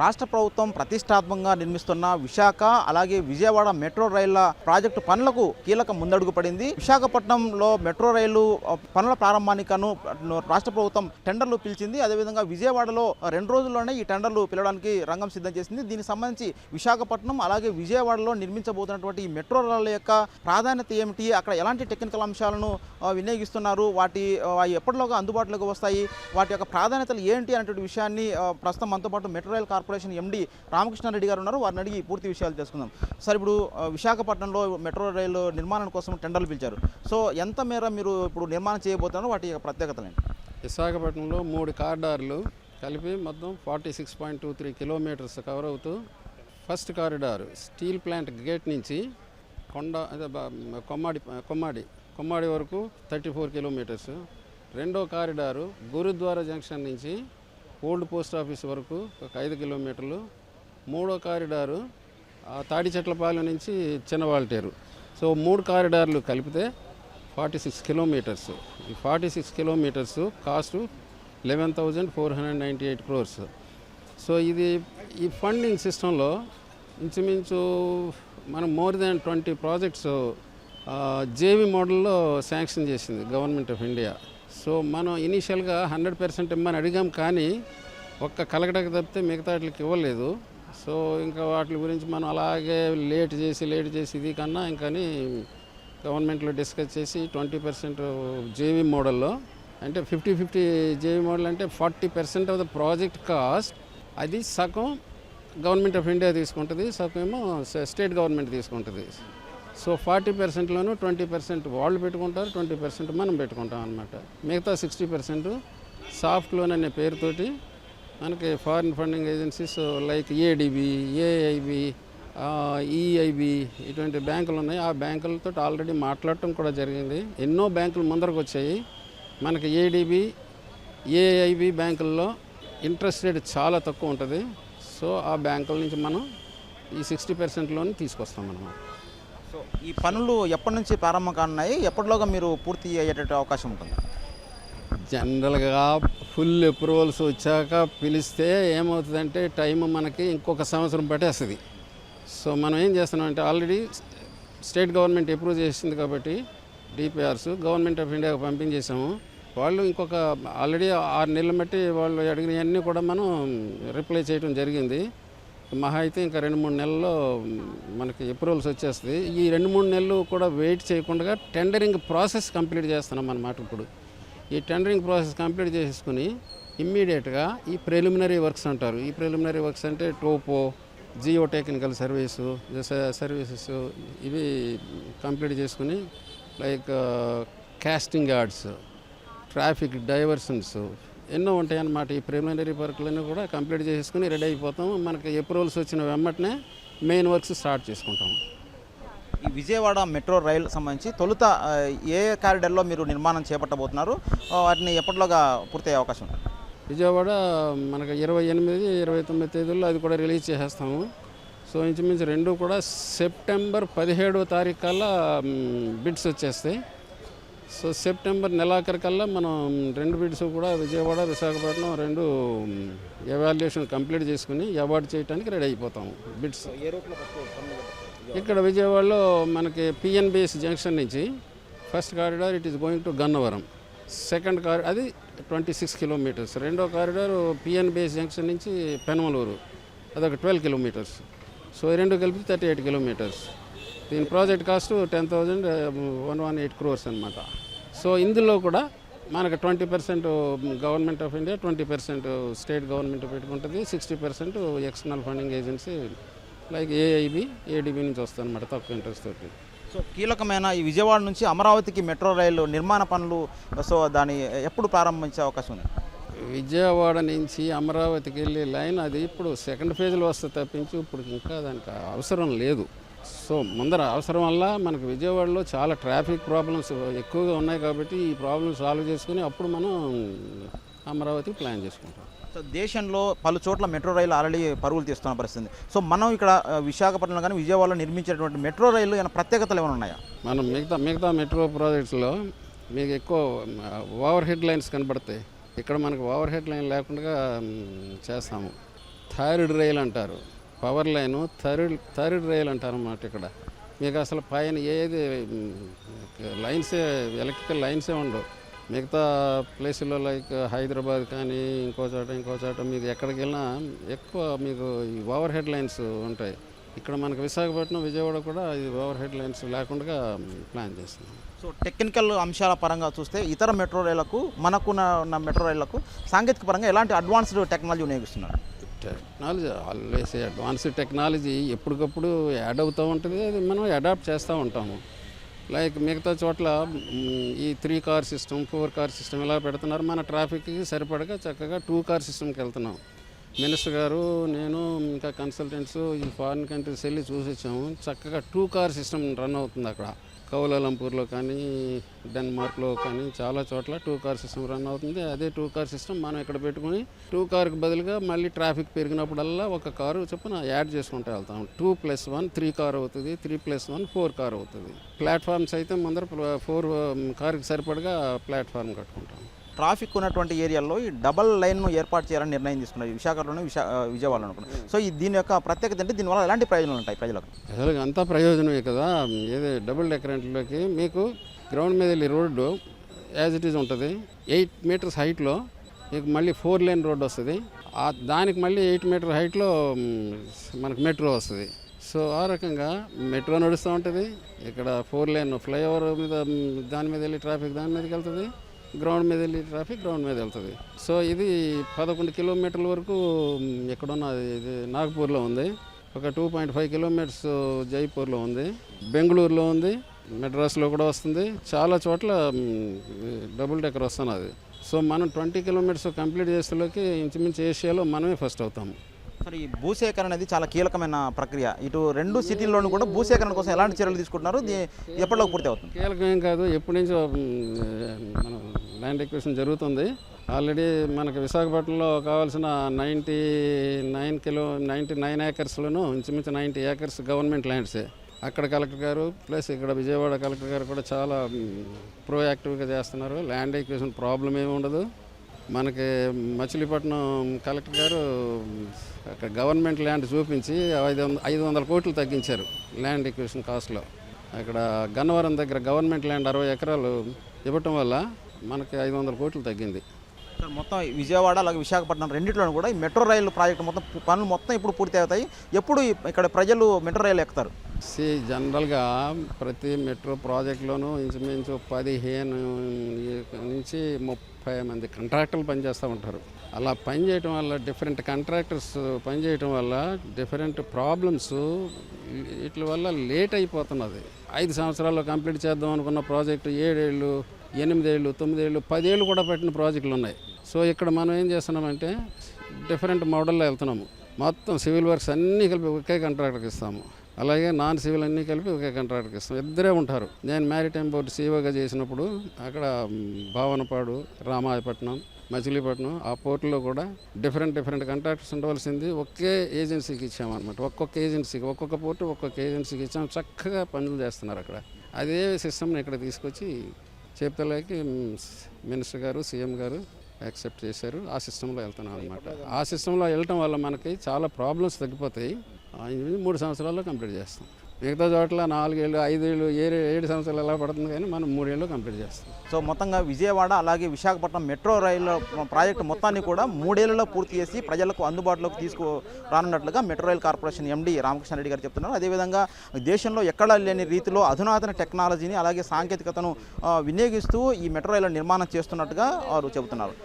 రాష్ట్ర ప్రభుత్వం ప్రతిష్టాత్మకంగా నిర్మిస్తున్న విశాఖ అలాగే విజయవాడ మెట్రో రైళ్ళ ప్రాజెక్టు పనులకు కీలక ముందడుగు పడింది. విశాఖపట్నంలో మెట్రో రైలు పనుల ప్రారంభానికను రాష్ట్ర ప్రభుత్వం టెండర్లు పిలిచింది. అదేవిధంగా విజయవాడలో రెండు రోజుల్లోనే ఈ టెండర్లు పిలవడానికి రంగం సిద్ధం చేసింది. దీనికి సంబంధించి విశాఖపట్నం అలాగే విజయవాడలో నిర్మించబోతున్నటువంటి ఈ మెట్రో రైళ్ళ యొక్క ప్రాధాన్యత ఏమిటి? అక్కడ ఎలాంటి టెక్నికల్ అంశాలను వినియోగిస్తున్నారు? వాటి అవి ఎప్పటిలోగా అందుబాటులోకి వస్తాయి? వాటి యొక్క ప్రాధాన్యతలు ఏంటి? అనేటువంటి విషయాన్ని ప్రస్తుతం మనతో పాటు metro rail corporation MD Ramakrishna Reddy గారు ఉన్నారు. వారిని అడిగి పూర్తి విషయాలు తెలుసుకుందాం. సార్ ఇప్పుడు విశాఖపట్నంలో మెట్రో రైలు నిర్మాణం కోసం టెండర్లు పిలిచారు. సో ఎంత మేర మీరు ఇప్పుడు నిర్మాణం చేయబోతున్నారో వాటి యొక్క ప్రత్యేకతలు విశాఖపట్నంలో మూడు కారిడార్లు కలిపి మొత్తం forty six point two three kilometers cover అవుతూ first corridor steel plant gate నుంచి కొండ అదే కొమ్మాడి కొమ్మాడి కొమ్మాడి వరకు థర్టీ ఫోర్ కిలోమీటర్స్. రెండో కారిడారు గురుద్వారా జంక్షన్ నుంచి ఓల్డ్ పోస్ట్ ఆఫీస్ వరకు ఒక ఐదు కిలోమీటర్లు మూడో కారిడారు తాడి చెట్లపాలెం నుంచి చిన్నవాల్టేరు సో మూడు కారిడార్లు కలిపితే ఫార్టీ సిక్స్ కిలోమీటర్స్. ఈ forty six kilometres cost eleven thousand four hundred ninety eight crores. So ఇది ఈ ఫండింగ్ సిస్టంలో ఇంచుమించు మనం more than twenty projects JV మోడల్లో శాంక్షన్ చేసింది గవర్నమెంట్ ఆఫ్ ఇండియా. సో మనం ఇనీషియల్గా హండ్రెడ్ పర్సెంట్ ఇమ్మని అడిగాం కానీ ఒక్క కలగడకు తప్పితే మిగతా వాటికి ఇవ్వలేదు. సో ఇంకా వాటి గురించి మనం అలాగే లేట్ చేసి లేట్ చేసి ఇది కన్నా ఇంకని గవర్నమెంట్లో డిస్కస్ చేసి ట్వంటీ పర్సెంట్ జేవీ మోడల్లో అంటే ఫిఫ్టీ ఫిఫ్టీ జేవీ మోడల్ అంటే forty percent of the project cost అది సగం గవర్నమెంట్ ఆఫ్ ఇండియా తీసుకుంటుంది సగం ఏమో స్టేట్ గవర్నమెంట్ తీసుకుంటుంది. సో ఫార్టీ పర్సెంట్లోనూ ట్వంటీ పర్సెంట్ వాళ్ళు పెట్టుకుంటారు ట్వంటీ పర్సెంట్ మనం పెట్టుకుంటాం అనమాట మిగతా సిక్స్టీ పర్సెంట్ సాఫ్ట్ లోన్ అనే పేరుతోటి మనకి foreign funding agencies like ADB AIB EIB ఇటువంటి బ్యాంకులు ఉన్నాయి. ఆ బ్యాంకులతో ఆల్రెడీ మాట్లాడటం కూడా జరిగింది. ఎన్నో బ్యాంకులు ముందరకు వచ్చాయి. మనకి ఏడిబి ఏఐబి బ్యాంకుల్లో ఇంట్రెస్ట్ రేట్ చాలా తక్కువ ఉంటుంది. సో ఆ బ్యాంకుల నుంచి మనం ఈ సిక్స్టీ పర్సెంట్ లోన్ తీసుకొస్తాం అన్నమాట. సో ఈ పనులు ఎప్పటి నుంచి ప్రారంభం కానున్నాయి? ఎప్పటిలోగా మీరు పూర్తి అయ్యేటట్టు అవకాశం ఉంటుంది? జనరల్గా ఫుల్ అప్రూవల్స్ వచ్చాక పిలిస్తే ఏమవుతుందంటే టైం మనకి ఇంకొక సంవత్సరం పట్టేస్తుంది. సో మనం ఏం చేస్తున్నామంటే ఆల్రెడీ స్టేట్ గవర్నమెంట్ అప్రూవ్ చేసింది కాబట్టి డిపిఆర్స్ గవర్నమెంట్ ఆఫ్ ఇండియాకి పంపించేసాము. వాళ్ళు ఇంకొక ఆల్రెడీ ఆరు నెలలు బట్టి వాళ్ళు అడిగినవన్నీ కూడా మనం రిప్లై చేయడం జరిగింది. మహా అయితే ఇంకా రెండు మూడు నెలల్లో మనకి అప్రూవల్స్ వచ్చేస్తుంది. ఈ రెండు మూడు నెలలు కూడా వెయిట్ చేయకుండా టెండరింగ్ ప్రాసెస్ కంప్లీట్ చేస్తున్నాం అన్నమాట ఇప్పుడు. ఈ టెండరింగ్ ప్రాసెస్ కంప్లీట్ చేసుకుని ఇమ్మీడియట్గా ఈ ప్రిలిమినరీ వర్క్స్ అంటారు. ఈ ప్రిలిమినరీ వర్క్స్ అంటే topo geo technical service services ఇవి కంప్లీట్ చేసుకుని like casting yards traffic diversions ఎన్నో ఉంటాయి అన్నమాట ఈ ప్రిలిమినరీ వర్క్లన్నీ కూడా కంప్లీట్ చేసుకుని రెడీ అయిపోతాం. మనకి అప్రూవల్స్ వచ్చిన వెంబటనే మెయిన్ వర్క్స్ స్టార్ట్ చేసుకుంటాం. ఈ విజయవాడ మెట్రో రైల్ సంబంధించి తొలుత ఏ కారిడార్లో మీరు నిర్మాణం చేపట్టబోతున్నారు? వాటిని ఎప్పటిలోగా పూర్తయ్యే అవకాశం ఉంది? విజయవాడ మనకి ఇరవై ఎనిమిది ఇరవై తొమ్మిది తేదీల్లో అది కూడా రిలీజ్ చేసేస్తాము. సో ఇంచుమించు రెండు కూడా సెప్టెంబర్ పదిహేడవ తారీఖు కల్లా బిడ్స్ వచ్చేస్తాయి. సో సెప్టెంబర్ నెలాఖరికల్లా మనం రెండు బిడ్స్ కూడా విజయవాడ విశాఖపట్నం రెండు ఎవాల్యుయేషన్ కంప్లీట్ చేసుకుని అవార్డు చేయడానికి రెడీ అయిపోతాము బిడ్స్. ఇక్కడ విజయవాడలో మనకి పిఎన్బిఎస్ జంక్షన్ నుంచి first corridor it is going to Gannavaram. Second కారి అది ట్వంటీ సిక్స్ కిలోమీటర్స్. రెండో కారిడార్ పిఎన్బిఎస్ జంక్షన్ నుంచి పెనమలూరు. అదొక ట్వెల్వ్ కిలోమీటర్స్. సో రెండు కలిపి థర్టీ ఎయిట్ కిలోమీటర్స్. దీని project cost ten thousand one one eight crores అనమాట సో ఇందులో కూడా మనకు twenty percent government of India twenty percent state government పెట్టుకుంటుంది sixty percent external funding agency like AIB ADB నుంచి వస్తుంది అనమాట తక్కువ ఇంట్రెస్ట్ తోటి. సో కీలకమైన ఈ విజయవాడ నుంచి అమరావతికి మెట్రో రైలు నిర్మాణ పనులు సో దాని ఎప్పుడు ప్రారంభించే అవకాశం ఉంది? విజయవాడ నుంచి అమరావతికి వెళ్ళే లైన్ అది ఇప్పుడు సెకండ్ ఫేజ్లో వస్తే తప్పించి ఇప్పుడు ఇంకా దానికి అవసరం లేదు. సో ముందర అవసరం వల్ల మనకు విజయవాడలో చాలా ట్రాఫిక్ ప్రాబ్లమ్స్ ఎక్కువగా ఉన్నాయి కాబట్టి ఈ ప్రాబ్లమ్స్ సాల్వ్ చేసుకుని అప్పుడు మనం అమరావతికి ప్లాన్ చేసుకుంటాం. సో దేశంలో పలు చోట్ల మెట్రో రైలు ఆల్రెడీ పరుగులు తీస్తున్న పరిస్థితి. సో మనం ఇక్కడ విశాఖపట్నంలో కానీ విజయవాడలో నిర్మించేటువంటి మెట్రో రైలు ఏమైనా ప్రత్యేకతలు ఏమైనా ఉన్నాయా? మనం మిగతా మిగతా మెట్రో ప్రాజెక్ట్స్లో మీకు ఎక్కువ ఓవర్ హెడ్ లైన్స్ కనబడతాయి ఇక్కడ మనకు ఓవర్ హెడ్ లైన్ లేకుండా చేస్తాము. థైరాయిడ్ రైల్ అంటారు. Power line third third rail అంటారన్నమాట ఇక్కడ. మీకు అసలు పైన ఏది లైన్సే ఎలక్ట్రికల్ లైన్సే ఉండవు. మిగతా ప్లేసుల్లో లైక్ హైదరాబాద్ కానీ ఇంకో చోట ఇంకో చోట మీకు ఎక్కడికి వెళ్ళినా ఎక్కువ మీకు ఈ ఓవర్ హెడ్ లైన్స్ ఉంటాయి. ఇక్కడ మనకు విశాఖపట్నం విజయవాడ కూడా ఈ ఓవర్ హెడ్ లైన్స్ లేకుండా ప్లాన్ చేస్తున్నాం. సో టెక్నికల్ అంశాల పరంగా చూస్తే ఇతర మెట్రో రైళ్ళకు మనకున్న ఉన్న మెట్రో రైళ్ళకు సాంకేతిక పరంగా ఎలాంటి అడ్వాన్స్డ్ టెక్నాలజీ వినియోగిస్తున్నారు? టెక్నాలజీ ఆల్వేస్ అడ్వాన్స్డ్ టెక్నాలజీ ఎప్పటికప్పుడు యాడ్ అవుతూ ఉంటుంది అది మనం అడాప్ట్ చేస్తూ ఉంటాము. లైక్ మిగతా చోట్ల ఈ three car system four car system ఇలా పెడుతున్నారు మన ట్రాఫిక్కి సరిపడగా చక్కగా టూ కార్ సిస్టమ్కి వెళ్తున్నాం. మినిస్టర్ గారు నేను ఇంకా కన్సల్టెంట్స్ ఈ ఫారిన్ కంట్రీస్ వెళ్ళి చూసి వచ్చాము చక్కగా టూ కార్ సిస్టమ్ రన్ అవుతుంది అక్కడ. కౌలాలంపూర్లో కానీ డెన్మార్క్లో కానీ చాలా చోట్ల టూ కార్ సిస్టమ్ రన్ అవుతుంది. అదే టూ కార్ సిస్టమ్ మనం ఇక్కడ పెట్టుకుని టూ కార్కి బదులుగా మళ్ళీ ట్రాఫిక్ పెరిగినప్పుడల్లా ఒక కారు చొప్పున యాడ్ చేసుకుంటూ వెళ్తాం. Two plus one three car అవుతుంది three plus one four car అవుతుంది. ప్లాట్ఫామ్స్ అయితే ముందర ఫోర్ కార్కి సరిపడగా ప్లాట్ఫామ్ కట్టుకుంటాం. ట్రాఫిక్ ఉన్నటువంటి ఏరియాల్లో ఈ డబల్ లైన్ను ఏర్పాటు చేయాలని నిర్ణయం తీసుకున్నారు. విశాఖలోను విశా విజయవాడలో అనుకున్నారు సో ఈ దీని యొక్క ప్రత్యేకత అంటే దీనివల్ల ఎలాంటి ప్రయోజనాలు ఉంటాయి ప్రజలకు? అసలు అంతా ప్రయోజనమే కదా. ఏది డబుల్ డెకరెంట్లోకి మీకు గ్రౌండ్ మీద వెళ్ళి రోడ్డు యాజ్ ఇట్ ఈజ్ ఉంటుంది. ఎయిట్ మీటర్స్ హైట్లో మీకు మళ్ళీ ఫోర్ లేన్ రోడ్ వస్తుంది. దానికి మళ్ళీ ఎయిట్ మీటర్ హైట్లో మనకు మెట్రో వస్తుంది. సో ఆ రకంగా మెట్రో నడుస్తూ ఉంటుంది. ఇక్కడ ఫోర్ లేన్ ఫ్లైఓవర్ మీద దాని మీద వెళ్ళి ట్రాఫిక్ దాని మీదకి వెళ్తుంది. గ్రౌండ్ మీద వెళ్ళి ట్రాఫిక్ గ్రౌండ్ మీద వెళ్తుంది. సో ఇది పదకొండు కిలోమీటర్ల వరకు మ్, ఎక్కడున్న ఇది నాగ్పూర్లో ఉంది. ఒక టూ పాయింట్ ఫైవ్ కిలోమీటర్స్ జైపూర్లో ఉంది. బెంగళూరులో ఉంది. మెడ్రాస్లో కూడా వస్తుంది. చాలా చోట్ల డబుల్ డెక్కర్ వస్తున్నది. సో మనం ట్వంటీ కిలోమీటర్స్ కంప్లీట్ చేసేలోకి ఇంచుమించు ఏషియాలో మనమే ఫస్ట్ అవుతాము. అసలు ఈ భూసేకరణ అనేది చాలా కీలకమైన ప్రక్రియ. ఇటు రెండు సిటీల్లోనూ కూడా భూసేకరణ కోసం ఎలాంటి చర్యలు తీసుకుంటున్నారు? ఎప్పటిలోకి పూర్తి అవుతుంది? కీలకం కాదు. ఎప్పటి నుంచి మన ల్యాండ్ ఎక్విషన్ జరుగుతుంది. ఆల్రెడీ మనకి విశాఖపట్నంలో కావాల్సిన ninety nine kilo ninety nine ఏకర్స్లోను ఇంచుమించు నైంటీ ఏకర్స్ గవర్నమెంట్ ల్యాండ్సే. అక్కడ కలెక్టర్ గారు ప్లస్ ఇక్కడ విజయవాడ కలెక్టర్ గారు కూడా చాలా ప్రోయాక్టివ్గా చేస్తున్నారు. ల్యాండ్ ఎక్విషన్ ప్రాబ్లం ఏమి ఉండదు. మనకి మచిలీపట్నం కలెక్టర్ గారు అక్కడ గవర్నమెంట్ ల్యాండ్ చూపించి ఐదు వంద ఐదు వందల కోట్లు తగ్గించారు ల్యాండ్ ఎక్విషన్ కాస్ట్లో. అక్కడ గన్నవరం దగ్గర గవర్నమెంట్ ల్యాండ్ అరవై ఎకరాలు ఇవ్వటం వల్ల మనకి ఐదు వందల కోట్లు తగ్గింది. మొత్తం విజయవాడ అలాగే విశాఖపట్నం రెండిట్లోనూ కూడా ఈ మెట్రో రైలు ప్రాజెక్టు మొత్తం పనులు మొత్తం ఇప్పుడు పూర్తి అవుతాయి ఎప్పుడు ఇక్కడ ప్రజలు మెట్రో రైలు ఎక్కుతారు? సి జనరల్గా ప్రతి మెట్రో ప్రాజెక్టులోనూ ఇంచుమించు పదిహేను నుంచి ముప్పై మంది కాంట్రాక్టర్లు పనిచేస్తూ ఉంటారు. అలా పనిచేయటం వల్ల డిఫరెంట్ కాంట్రాక్టర్స్ పనిచేయటం వల్ల డిఫరెంట్ ప్రాబ్లమ్స్ వీటి వల్ల లేట్ అయిపోతున్నది. ఐదు సంవత్సరాల్లో కంప్లీట్ చేద్దాం అనుకున్న ప్రాజెక్టు ఏడేళ్ళు ఎనిమిదేళ్ళు తొమ్మిదేళ్ళు పదేళ్ళు కూడా పెట్టిన ప్రాజెక్టులు ఉన్నాయి. సో ఇక్కడ మనం ఏం చేస్తున్నామంటే డిఫరెంట్ మోడల్లో వెళ్తున్నాము. మొత్తం సివిల్ వర్క్స్ అన్నీ కలిపి ఒకే కాంట్రాక్టర్కి ఇస్తాము. అలాగే నాన్ సివిల్ అన్నీ కలిపి ఒకే కాంట్రాక్టర్కి ఇస్తాం. ఇద్దరే ఉంటారు. నేను మ్యారిటైమ్ బోర్డు సీఓగా చేసినప్పుడు అక్కడ భావనపాడు రామాయపట్నం మచిలీపట్నం ఆ పోర్టులో కూడా డిఫరెంట్ డిఫరెంట్ కాంట్రాక్టర్స్ ఉండవలసింది. ఒకే ఏజెన్సీకి ఇచ్చామన్నమాట. ఒక్కొక్క ఏజెన్సీకి ఒక్కొక్క పోర్టు ఒక్కొక్క ఏజెన్సీకి ఇచ్చాం. చక్కగా పనులు చేస్తున్నారు అక్కడ. అదే సిస్టమ్ని ఇక్కడ తీసుకొచ్చి చేపలకి మినిస్టర్ గారు సీఎం గారు యాక్సెప్ట్ చేశారు. ఆ సిస్టంలో వెళ్తున్నాం అనమాట ఆ సిస్టంలో వెళ్ళటం వల్ల మనకి చాలా ప్రాబ్లమ్స్ తగ్గిపోతాయి. మూడు సంవత్సరాల్లో కంప్లీట్ చేస్తాం. మిగతా చోట్ల నాలుగేళ్ళు ఐదేళ్ళు ఏడు ఏడు సంవత్సరాలు ఎలా పడుతుంది కానీ మనం మూడేళ్ళు కంప్లీట్ చేస్తాం. సో మొత్తంగా విజయవాడ అలాగే విశాఖపట్నం మెట్రో రైలు ప్రాజెక్టు మొత్తాన్ని కూడా మూడేళ్ళలో పూర్తి చేసి ప్రజలకు అందుబాటులోకి తీసుకు రానున్నట్లుగా metro rail corporation MD Ramakrishna Reddy గారు చెప్తున్నారు. అదేవిధంగా దేశంలో ఎక్కడా లేని రీతిలో అధునాతన టెక్నాలజీని అలాగే సాంకేతికతను వినియోగిస్తూ ఈ మెట్రో రైలు నిర్మాణం చేస్తున్నట్టుగా వారు చెబుతున్నారు.